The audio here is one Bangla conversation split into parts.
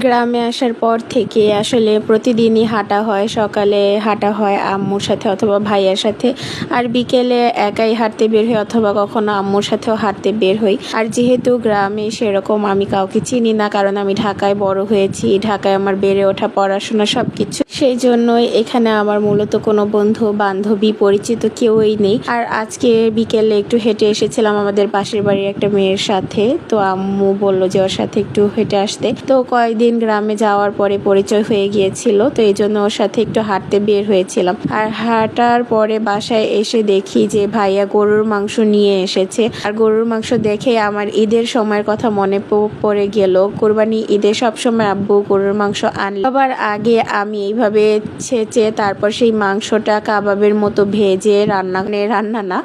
গ্রামে আসার পর থেকে আসলে প্রতিদিনই হাঁটা হয়। সকালে হাঁটা হয় আম্মুর সাথে অথবা ভাইয়ার সাথে। আর বিকেলে একাই হাঁটতে বের হই অথবা কখনো আম্মুর সাথেও হাঁটতে বের হই। আর যেহেতু গ্রামে সেরকম আমি কাউকে চিনি না, কারণ আমি ঢাকায় বড় হয়েছি, ঢাকায় আমার বেড়ে ওঠা, পড়াশোনা সব কিছু সেই জন্যই এখানে আমার মূলত কোনো বন্ধু, বান্ধবী, পরিচিত কেউই নেই। আর আজকে বিকেলে একটু হেঁটে এসেছিলাম আমাদের পাশের বাড়ির একটা মেয়ের সাথে। তো আম্মু বলল যে ওর সাথে একটু হেঁটে আসতে। তো কয়েকদিন গ্রামে যাওয়ার পরে পরিচয় হয়ে গিয়েছিল, তো এই জন্য ওর সাথে একটু হাঁটতে বের হয়েছিলাম। আর হাঁটার পরে বাসায় এসে দেখি যে ভাইয়া গরুর মাংস নিয়ে এসেছে। আর গরুর মাংস দেখে আমার ঈদের সময়ের কথা মনে পড়ে গেল। কোরবানি ঈদে সবসময় আব্বু গরুর মাংস আনলে আবার আগে আমি এইভাবে ছেঁচে তারপর সেই মাংসটা কাবাবের মতো ভেজে রান্না মানে রান্না না,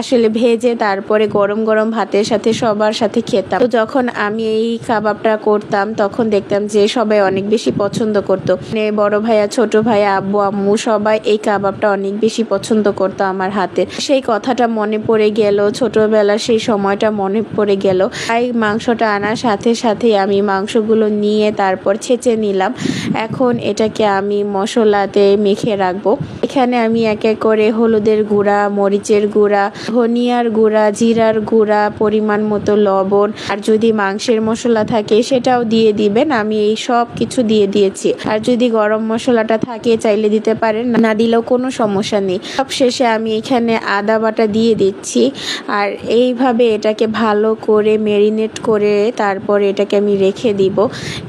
আসলে ভেজে তারপরে গরম গরম ভাতের সাথে সবার সাথে খেতাম। তো যখন আমি এই কাবাবটা করতাম, তখন দেখতাম যে সবাই অনেক বেশি পছন্দ করতো। মানে বড় ভাইয়া, ছোট ভাইয়া, আব্বু, আম্মু সবাই এই কাবাবটা অনেক বেশি পছন্দ করতো আমার হাতে। সেই কথাটা মনে পড়ে গেল ছোটবেলা সেই সময়টা মনে পড়ে গেল। তাই মাংসটা আনার সাথে সাথে আমি মাংসগুলো নিয়ে তারপর ছেঁচে নিলাম। এখন এটাকে আমি মশলাতে মেখে রাখব। এখানে আমি এক এক করে হলুদের গুঁড়া, মরিচের গুঁড়া, ধনিয়ার গুঁড়া, জিরার গুঁড়া, পরিমাণ মতো লবণ, আর যদি মাংসের মশলা থাকে সেটাও দিয়ে দিবেন। আমি এই সব কিছু দিয়ে দিয়েছি। আর যদি গরম মশলাটা থাকে চাইলে দিতে পারেন, না দিলেও কোনো সমস্যা নেই। সব শেষে আমি এখানে আদা বাটা দিয়ে দিচ্ছি। আর এইভাবে এটাকে ভালো করে মেরিনেট করে তারপর এটাকে আমি রেখে দিব।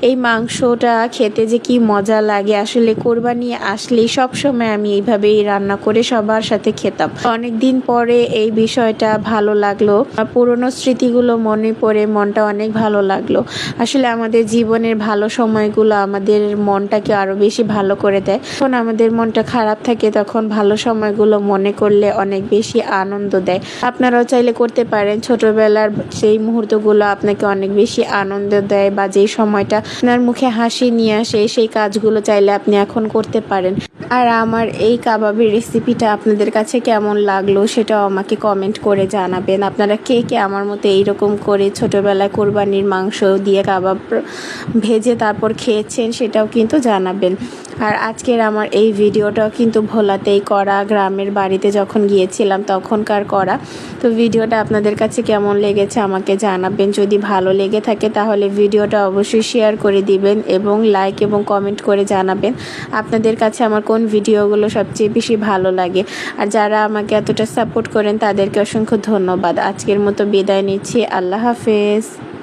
এই মাংসটা খেতে যে কি মজা লাগে, আসলে কোরবানি আসলেই সব সময় আমি এইভাবেই রান্না করে সবার সাথে খেতাম। অনেক দিন পরে এই বিষয়টা ভালো লাগল। পুরনো স্মৃতিগুলো মনে পড়ে মনটা অনেক ভালো লাগল। আসলে আমাদের জীবনের ভালো সময়গুলো আমাদের মনটাকে আরও বেশি ভালো করে দেয়। যখন আমাদের মনটা খারাপ থাকে তখন ভালো সময়গুলো মনে করলে অনেক বেশি আনন্দ দেয়। আপনারাও চাইলে করতে পারেন। ছোটবেলার সেই মুহূর্তগুলো আপনাকে অনেক বেশি আনন্দ দেয় বা যেই সময়টা আপনার মুখে হাসি নিয়ে আসে সেই কাজগুলো চাইলে আপনি এখন করতে পারেন। আর আমার এই কাবাবের রেসিপিটা আপনাদের কাছে কেমন লাগল সেটাও আমাকে কমেন্ট করে জানাবেন। আপনারা কে কে আমার মতো এইরকম করে ছোটোবেলায় কোরবানির মাংস দিয়ে কাবাব ভেজে তারপর খেয়েছেন সেটাও কিন্তু জানাবেন। আর আজকের আমার এই ভিডিওটাও কিন্তু ভোলাতেই করা, গ্রামের বাড়িতে যখন গিয়েছিলাম তখনকার করা। তো ভিডিওটা আপনাদের কাছে কেমন লেগেছে আমাকে জানাবেন। যদি ভালো লেগে থাকে তাহলে ভিডিওটা অবশ্যই শেয়ার করে দিবেন এবং লাইক এবং কমেন্ট করে জানাবেন আপনাদের কাছে আমার কোন ভিডিওগুলো সবচেয়ে বেশি ভালো লাগে। আর যারা আমাকে এতটা সাপোর্ট করেন তাদেরকে অসংখ্য ধন্যবাদ। আজকের মতো বিদায় নিচ্ছি। আল্লাহ হাফেজ।